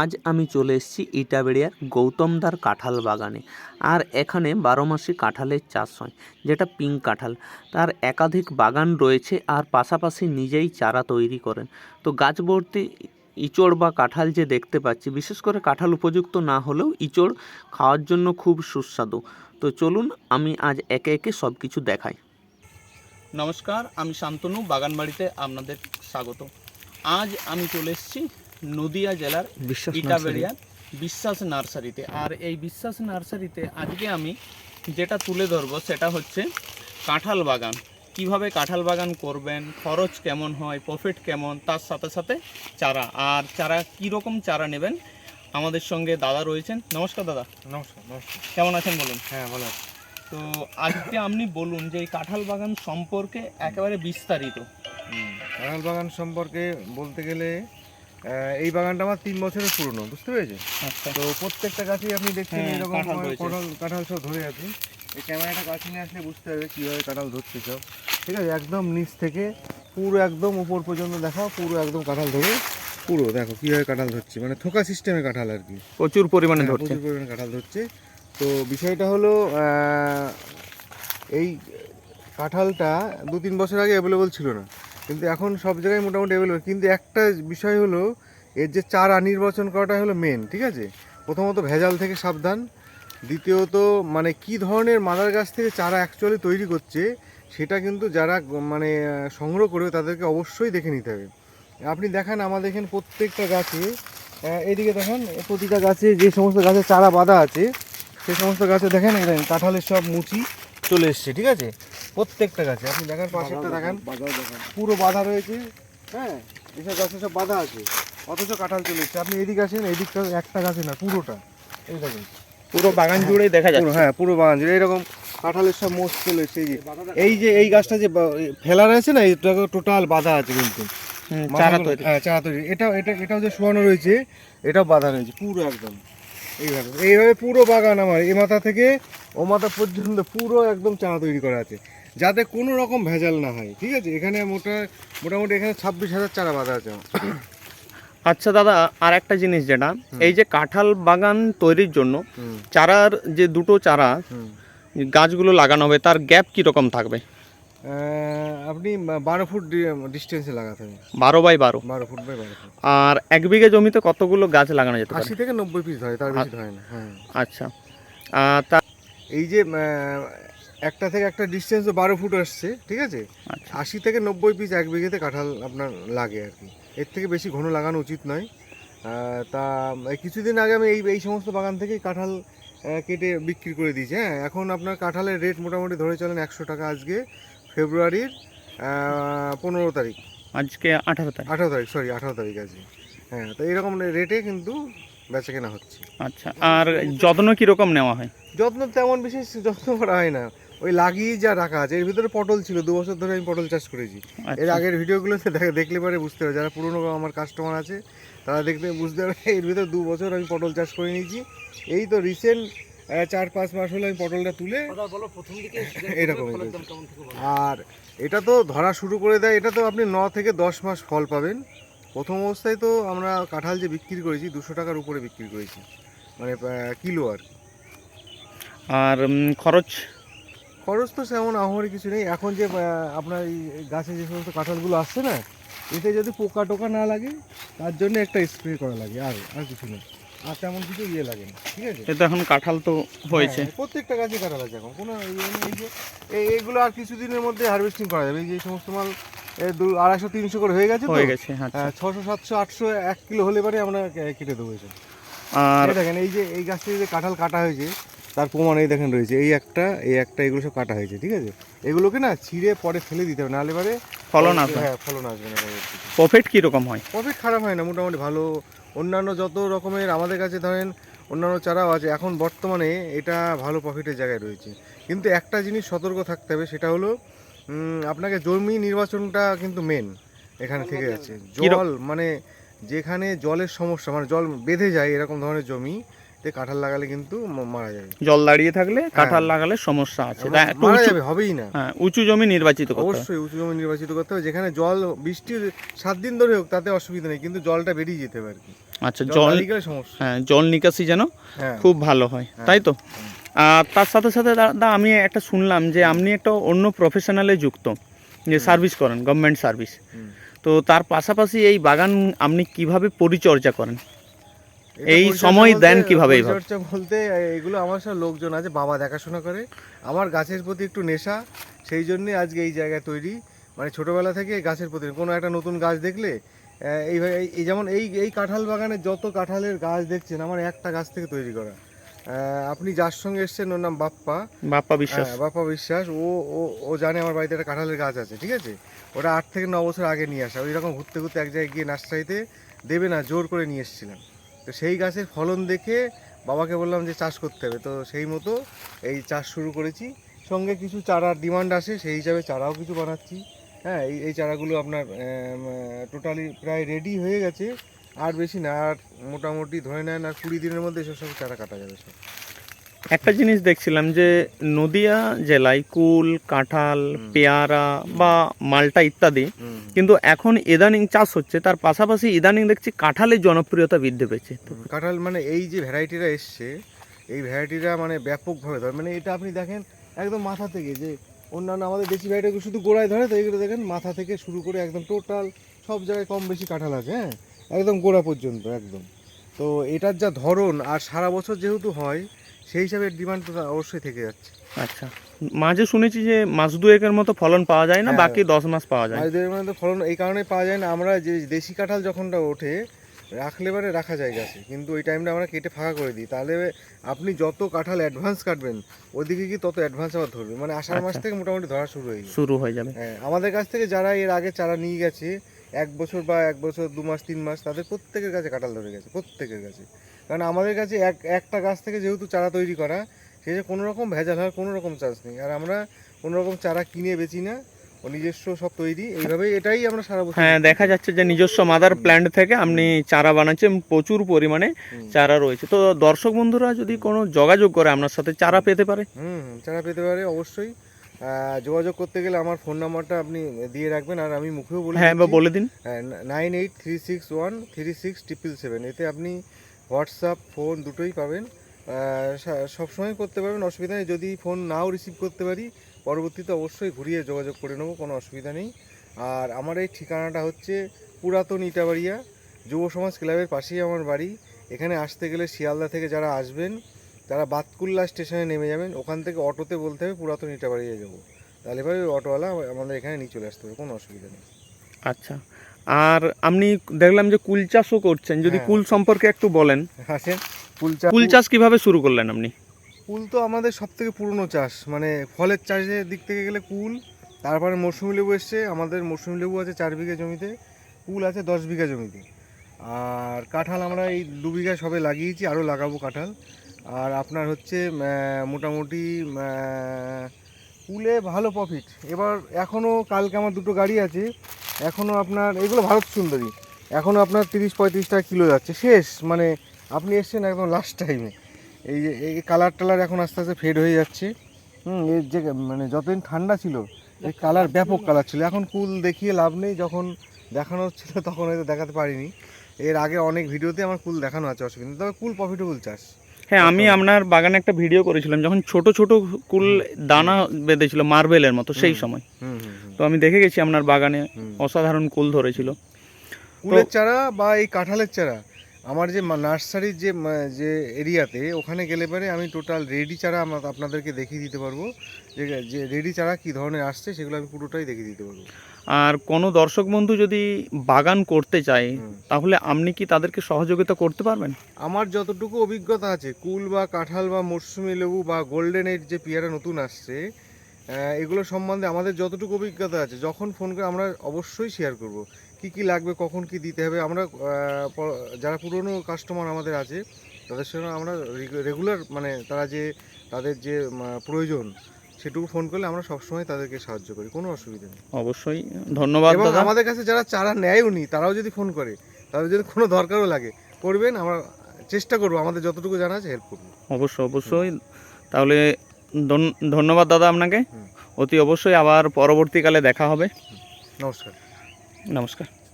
আজ আমি চলে এসেছি ইটাবেড়িয়ার গৌতমদার কাঁঠাল বাগানে। আর এখানে বারো মাসে কাঁঠালের চাষ হয়, যেটা পিঙ্ক কাঁঠাল। তার একাধিক বাগান রয়েছে আর পাশাপাশি নিজেই চারা তৈরি করেন। তো গাছ ভর্তি ইচড় বা কাঁঠাল যে দেখতে পাচ্ছি, বিশেষ করে কাঁঠাল উপযুক্ত না হলেও ইচড় খাওয়ার জন্য খুব সুস্বাদু। তো চলুন আমি আজ একে একে সব কিছু দেখাই। নমস্কার, আমি শান্তনু, বাগানবাড়িতে আপনাদের স্বাগত। আজ আমি চলে এসেছি নদিয়া জেলার ইটাবেড়িয়া বিশ্বাস নার্সারিতে। আর এই বিশ্বাস নার্সারিতে আজকে আমি যেটা তুলে ধরবো সেটা হচ্ছে কাঁঠাল বাগান। কীভাবে কাঁঠাল বাগান করবেন খরচ কেমন হয় প্রফিট কেমন তার সাথে সাথে চারা। আর চারা কী রকম চারা নেবেন আমাদের সঙ্গে দাদা রয়েছেন। নমস্কার দাদা। নমস্কার নমস্কার। কেমন আছেন বলুন? হ্যাঁ ভালো আছি। তো আজকে আপনি বলুন যে এই কাঁঠাল বাগান সম্পর্কে একেবারে বিস্তারিত। কাঁঠাল বাগান সম্পর্কে বলতে গেলে এই বাগানটা আমার তিন বছরের পুরনো বুঝতে পেরেছেন? আচ্ছা। তো প্রত্যেকটা গাছেই আপনি দেখছেন হ্যাঁ, এরকম কাঁঠাল সব ধরে আছে। এই ক্যামেরাটা কাছে নিয়ে আসলে বুঝতে হবে কীভাবে কাঁঠাল ধরছে সব। ঠিক আছে একদম নিচ থেকে পুরো একদম উপর পর্যন্ত দেখাও পুরো একদম কাঁঠাল ধরে পুরো দেখো কীভাবে কাঁঠাল ধরছে। মানে থোকা সিস্টেমে কাঁঠাল আর কি। প্রচুর পরিমাণে হ্যাঁ, ধরছে। প্রচুর পরিমাণে কাঁঠাল ধরছে। তো বিষয়টা হলো এই কাঁঠালটা দু তিন বছর আগে অ্যাভেলেবল ছিল না। কিন্তু এখন সব জায়গায় মোটামুটি অ্যাভেলেবল কিন্তু একটা বিষয় হলো এর যে চারা নির্বাচন করাটা হলো মেন ঠিক আছে? প্রথমত ভেজাল থেকে সাবধান। দ্বিতীয়ত মানে কি ধরনের মাদার গাছ থেকে চারা অ্যাকচুয়ালি তৈরি করছে সেটা কিন্তু যারা মানে সংগ্রহ করবে তাদেরকে অবশ্যই দেখে নিতে হবে। আপনি দেখেন আমাদের এখানে প্রত্যেকটা গাছে আহ, এইদিকে দেখেন প্রতিটা গাছে যে সমস্ত গাছে চারা বাঁধা আছে সে সমস্ত গাছে দেখেন এই দেখেন কাঁঠালের সব মুচি চলে এসছে ঠিক আছে? প্রত্যেকটা গাছে আপনি দেখেন পাশেরটা দেখেন। পুরো বাঁধা রয়েছে হ্যাঁ? এসব গাছে সব বাঁধা আছে। অথচ কাঁঠাল চলে এসছে। আপনি এদিকে আসেন এদিকটা একটা গাছে না পুরোটা। এই দেখেন। পুরো বাগান জুড়েই দেখা পুরো হ্যাঁ পুরো বাগান জুড়ে। এরকম কাঁঠালের সব মোষ চলে এসছে এই যে। এই যে এই গাছটা যে ফেলা রয়েছে না এটা টোটাল বাঁধা আছে কিন্তু। চারা তৈরি। হ্যাঁ চারা তৈরি। এটা এটাও যে শোয়ানো রয়েছে এটাও বাঁধা রয়েছে পুরো একদম। এইভাবে এইভাবে পুরো বাগান আমার এ মাথা থেকে ও মাথা পর্যন্ত পুরো একদম চারা তৈরি করা আছে। যাতে কোনো রকম ভেজাল না হয় ঠিক আছে? এখানে মোটা মোটামুটি এখানে ছাব্বিশ হাজার চারা বাঁধা আছে আমার। আচ্ছা দাদা আর একটা জিনিস যেটা এই যে কাঁঠাল বাগান তৈরির জন্য চারার যে দুটো চারা গাছগুলো লাগানো হবে তার গ্যাপ কীরকম থাকবে? আপনি বারো ফুট ডিস্টেন্সে লাগাতে হবে। বারো বাই বারো? বারো ফুট বাই বারো আর এক বিঘে জমিতে কতগুলো গাছ লাগানো যেতে পারে? আশি থেকে নব্বই পিস হয় তার বেশি হয় না হ্যাঁ। আচ্ছা। তা এই যে একটা থেকে একটা ডিস্টেন্স বারো ফুট আসছে ঠিক আছে? আচ্ছা। আশি থেকে নব্বই পিস এক বিঘেতে কাঁঠাল আপনার লাগে আর কি। এর থেকে বেশি ঘন লাগানো উচিত নয়। তা কিছুদিন আগে আমি এই এই সমস্ত বাগান থেকেই কাঁঠাল কেটে বিক্রি করে দিয়েছি। হ্যাঁ এখন আপনার কাঁঠালের রেট মোটামুটি ধরে চলেন একশো টাকা আজকে ফেব্রুয়ারির পনেরো তারিখ। আজকে আঠারো তারিখ। আঠারো তারিখ সরি আঠারো তারিখ আছে হ্যাঁ তো এরকম রেটে কিন্তু বেচা কেনা হচ্ছে। আচ্ছা আর যত্ন কীরকম নেওয়া হয়? যত্ন তেমন বিশেষ যত্ন করা হয় না। ওই লাগিয়ে যা রাখা আছে এর ভিতরে পটল ছিল দু বছর ধরে আমি পটল চাষ করেছি। এর আচ্ছা। আগের ভিডিওগুলোতে দেখে দেখলে পরে বুঝতে পারে যারা পুরনো আমার কাস্টমার আছে তারা দেখতে বুঝতে পারে এর ভিতরে দু বছর আমি পটল চাষ করে নিয়েছি। এই তো রিসেন্ট চার পাঁচ মাস হলো আমি পটলটা তুলে এরকম আর এটা তো ধরা শুরু করে দেয় এটা তো আপনি ন থেকে দশ মাস ফল পাবেন। প্রথম অবস্থায় তো আমরা কাঁঠাল যে বিক্রি করেছি দুশো টাকার উপরে বিক্রি করেছি। মানে কিলো আর কি। আর খরচ? খরচ তো সেমন আহামরি কিছু নেই। এখন যে আপনার এই গাছে যে সমস্ত কাঁঠালগুলো আসছে না এতে যদি পোকা টোকা না লাগে তার জন্য একটা স্প্রে করা লাগে আর আর কিছু নেই। আর তেমন কিছু ইয়ে লাগে না ঠিক আছে? এ তো এখন কাঁঠাল তো হয়েছে। হ্যাঁ, প্রত্যেকটা গাছে কাঁঠাল আছে এখন। কোনো ইয়ে এইগুলো আর কিছুদিনের মধ্যে হারভেস্টিং করা যাবে। এই যে সমস্ত মাল দু আড়াইশো তিনশো করে হয়ে গেছে হয়ে গেছে আচ্ছা। হ্যাঁ, ছশো সাতশো আটশো এক কিলো হলে পরে আমরা কেটে দেবো আর এই দেখেন এই যে এই গাছ থেকে যে কাঁঠাল কাটা হয়েছে তার প্রমাণ এই দেখেন রয়েছে। এই একটা এই একটা এগুলো সব কাটা হয়েছে ঠিক আছে? এগুলোকে না ছিঁড়ে পরে ফেলে দিতে হবে নাহলে পরে ফলন আসবে। হ্যাঁ ফলন আসবে না প্রফিট কীরকম হয়? প্রফিট খারাপ হয় না মোটামুটি ভালো। অন্যান্য যত রকমের আমাদের কাছে ধরেন অন্যান্য চারাও আছে এখন বর্তমানে এটা ভালো প্রফিটের জায়গায় রয়েছে। কিন্তু একটা জিনিস সতর্ক থাকতে হবে সেটা হলো আপনাকে জমি নির্বাচনটা কিন্তু মেন এখানে থেকে যাচ্ছে। জল মানে যেখানে জলের সমস্যা মানে জল বেঁধে যায় এরকম ধরনের জমি কাঁঠাল লাগালে কিন্তু মারা যাবে। জল দাঁড়িয়ে থাকলে কাঁঠাল লাগালে সমস্যা আছে। মারা যাবে হবেই না। হ্যাঁ উঁচু জমি নির্বাচিত করতে অবশ্যই উঁচু জমি নির্বাচিত করতে হবে যেখানে জল বৃষ্টির সাত দিন ধরে হোক তাতে অসুবিধা নেই কিন্তু জলটা বেরিয়ে যেতে হবে আর কি। আচ্ছা জল সমস্যা। হ্যাঁ জল নিকাশি যেন হ্যাঁ। খুব ভালো হয় হ্যাঁ। তাই তো? আর তার সাথে সাথে দাদা আমি একটা শুনলাম যে আপনি একটা অন্য প্রফেশনালে যুক্ত যে সার্ভিস করেন গভর্নমেন্ট সার্ভিস তো তার পাশাপাশি এই বাগান আপনি কীভাবে পরিচর্যা করেন? এই সময় দেন কীভাবে? পরিচর্যা বলতে এগুলো আমার সব লোকজন আছে বাবা দেখাশোনা করে। আমার গাছের প্রতি একটু নেশা সেই জন্যে আজকে এই জায়গায় তৈরি। মানে ছোটবেলা থেকে গাছের প্রতি কোনো একটা নতুন গাছ দেখলে এইভাবে এই- এই যেমন এই এই কাঁঠাল বাগানে যত কাঁঠালের গাছ দেখছেন আমার একটা গাছ থেকে তৈরি করা। আহ, আপনি যার সঙ্গে এসছেন ওর নাম বাপ্পা। বাপ্পা বিশ্বাস। হ্যাঁ, বাপ্পা বিশ্বাস। ও ও ও জানে আমার বাড়িতে একটা কাঁঠালের গাছ আছে ঠিক আছে? ওটা আট থেকে ন বছর আগে নিয়ে আসা। ওই রকম ঘুরতে ঘুরতে এক জায়গায় গিয়ে নার্সারিতে দেবে না জোর করে নিয়ে এসেছিলাম তো সেই গাছের ফলন দেখে বাবাকে বললাম যে চাষ করতে হবে। তো সেই মতো এই চাষ শুরু করেছি। সঙ্গে কিছু চারার ডিমান্ড আসে, সেই হিসাবে চারাও কিছু বানাচ্ছি। হ্যাঁ এই এই চারাগুলো আপনার টোটালি প্রায় রেডি হয়ে গেছে। আর বেশি না, আর মোটামুটি ধরে নেন আর কুড়ি দিনের মধ্যে এসব সব চারা কাটা যাবে সব। একটা জিনিস দেখছিলাম যে নদিয়া জেলায় কুল কাঁঠাল পেয়ারা বা মালটা ইত্যাদি কিন্তু এখন ইদানিং চাষ হচ্ছে তার পাশাপাশি ইদানিং দেখছি কাঁঠালের জনপ্রিয়তা বৃদ্ধি পেয়েছে। কাঁঠাল মানে এই যে ভ্যারাইটিটা এসছে এই ভ্যারাইটিরা মানে ব্যাপকভাবে ধরে মানে এটা আপনি দেখেন একদম মাথা থেকে যে অন্যান্য আমাদের দেশি ভ্যারাইটিগুলো শুধু গোড়ায় ধরে তো এইগুলো দেখেন মাথা থেকে শুরু করে একদম টোটাল সব জায়গায় কম বেশি কাঁঠাল আছে হ্যাঁ? একদম গোড়া পর্যন্ত একদম। তো এটার যা ধরন আর সারা বছর যেহেতু হয় সেই হিসাবে ডিমান্ড তো অবশ্যই থেকে যাচ্ছে। আচ্ছা। মাঝে শুনেছি যে মাস দুয়েকের মতো ফলন পাওয়া যায় না হ্যাঁ। বাকি দশ মাস পাওয়া যায়। এদের মধ্যে ফলন এই কারণে পাওয়া যায় না। আমরা যে দেশি কাঁঠাল যখনটা ওঠে রাখলে পরে রাখা যায় গাছে কিন্তু ওই টাইমটা আমরা কেটে ফাঁকা করে দিই। তাহলে আপনি যত কাঁঠাল অ্যাডভান্স কাটবেন ওদিকে কি তত অ্যাডভান্স আবার ধরবে। মানে আষাঢ় মাস আচ্ছা। থেকে মোটামুটি ধরা শুরু হয়ে শুরু হয়ে যাবে। হ্যাঁ আমাদের কাছ থেকে যারা এর আগে চারা নিয়ে গেছে এক বছর বা এক বছর দু মাস তিন মাস তাদের প্রত্যেকের কাছে কাঁঠাল ধরে গেছে প্রত্যেকের কাছে। কারণ আমাদের কাছে এক একটা গাছ থেকে যেহেতু চারা তৈরি করা সেই যে কোনো রকম ভেজাল হওয়ার কোনো রকম চান্স নেই। আর আমরা কোনো রকম চারা কিনে বেচি না ও নিজস্ব সব তৈরি এইভাবেই এটাই আমরা সারা বছর হ্যাঁ দেখা যাচ্ছে যে নিজস্ব মাদার প্ল্যান্ট থেকে আপনি চারা বানাচ্ছেন প্রচুর পরিমাণে চারা রয়েছে। তো দর্শক বন্ধুরা যদি কোনো যোগাযোগ করে আপনার সাথে চারা পেতে পারে? হুম হুম, চারা পেতে পারে অবশ্যই। যোগাযোগ করতে গেলে আমার ফোন নাম্বারটা আপনি দিয়ে রাখবেন আর আমি মুখেও বলে হ্যাঁ বলে দিন। Nine eight three six one three six triple seven এতে আপনি হোয়াটসঅ্যাপ, ফোন দুটোই পাবেন। সবসময় করতে পারবেন, অসুবিধা নেই। যদি ফোন নাও রিসিভ করতে পারি, পরবর্তীতে অবশ্যই ঘুরিয়ে যোগাযোগ করে নেব, কোনো অসুবিধা নেই। আর আমার এই ঠিকানাটা হচ্ছে পুরাতন ইটাবাড়িয়া যুব সমাজ ক্লাবের পাশেই আমার বাড়ি। এখানে আসতে গেলে শিয়ালদা থেকে যারা আসবেন, তারা বাতকুল্লা স্টেশনে নেমে যাবেন। ওখান থেকে অটোতে বলতে হবে, পুরাতন ইটাবাড়িয়া যাব। তাহলে পরে ওই অটোওয়ালা আমাদের এখানে নিয়ে চলে আসতে হবে, কোনো অসুবিধা নেই। আচ্ছা। আর আপনি দেখলাম যে কুল চাষও করছেন। যদি হ্যাঁ। কুল সম্পর্কে একটু বলেন। আসেন কুল চাষ কুল চাষ কীভাবে শুরু করলেন আপনি? কুল তো আমাদের সব থেকে পুরনো চাষ। মানে ফলের চাষের দিক থেকে গেলে কুল তারপরে মৌসুমি লেবু এসছে। আমাদের মৌসুমি লেবু আছে চার বিঘা জমিতে কুল আছে দশ বিঘা জমিতে। আর কাঁঠাল আমরা এই দু বিঘা সবে লাগিয়েছি আরও লাগাবো কাঁঠাল। আর আপনার হচ্ছে মোটামুটি কুলে ভালো প্রফিট এবার এখনও কালকে আমার দুটো গাড়ি আছে। এখনও আপনার, এগুলো ভারত সুন্দরী। এখনও আপনার তিরিশ পঁয়ত্রিশ টাকা কিলো যাচ্ছে। শেষ মানে আপনি এসছেন একদম লাস্ট টাইমে এই যে, এই কালার টালার এখন আস্তে আস্তে ফেড হয়ে যাচ্ছে। হুম এর যে মানে যতদিন ঠান্ডা ছিল, এই কালার ব্যাপক কালার ছিল। এখন কুল দেখিয়ে লাভ নেই, যখন দেখানো হচ্ছিল তখন হয়তো দেখাতে পারিনি। এর আগে অনেক ভিডিওতে আমার কুল দেখানো আছে অসুবিধা। তবে কুল প্রফিটেবল চাষ। হ্যাঁ আমি আপনার বাগানে একটা ভিডিও করেছিলাম যখন ছোট ছোট কুল দানা বেঁধেছিল মার্বেলের মতো সেই সময়। তো আমি দেখে গেছি আপনার বাগানে অসাধারণ কুল ধরেছিল। কুলের চারা বা এই কাঁঠালের চারা আমার যে নার্সারির যে যে এরিয়াতে ওখানে গেলে পরে আমি টোটাল রেডি চারা আপনাদেরকে দেখিয়ে দিতে পারব। যে রেডি চারা কী ধরনের আসছে সেগুলো আমি পুরোটাই দেখিয়ে দিতে পারব। আর কোনো দর্শক বন্ধু যদি বাগান করতে চায় তাহলে আপনি কি তাদেরকে সহযোগিতা করতে পারবেন? আমার যতটুকু অভিজ্ঞতা আছে কুল বা কাঁঠাল বা মরসুমি লেবু বা গোল্ডেন এইট যে পেয়ারা নতুন আসছে এগুলো সম্বন্ধে আমাদের যতটুকু অভিজ্ঞতা আছে যখন ফোন করে আমরা অবশ্যই শেয়ার করব। কি কি লাগবে কখন কি দিতে হবে আমরা যারা পুরনো কাস্টমার আমাদের আছে তাদের সঙ্গে আমরা রেগুলার মানে তারা যে তাদের যে প্রয়োজন সেটুকু ফোন করলে আমরা সবসময় তাদেরকে সাহায্য করি কোনো অসুবিধা নেই। অবশ্যই ধন্যবাদ এবং আমাদের কাছে যারা চারা নেয়ও নি তারাও যদি ফোন করে তাদের যদি কোনো দরকারও লাগে করবেন আমরা চেষ্টা করব আমাদের যতটুকু জানা আছে হেল্প করব। অবশ্যই অবশ্যই। তাহলে ধন- ধন্যবাদ দাদা আপনাকে। অতি অবশ্যই আবার পরবর্তীকালে দেখা হবে। নমস্কার। নমস্কার।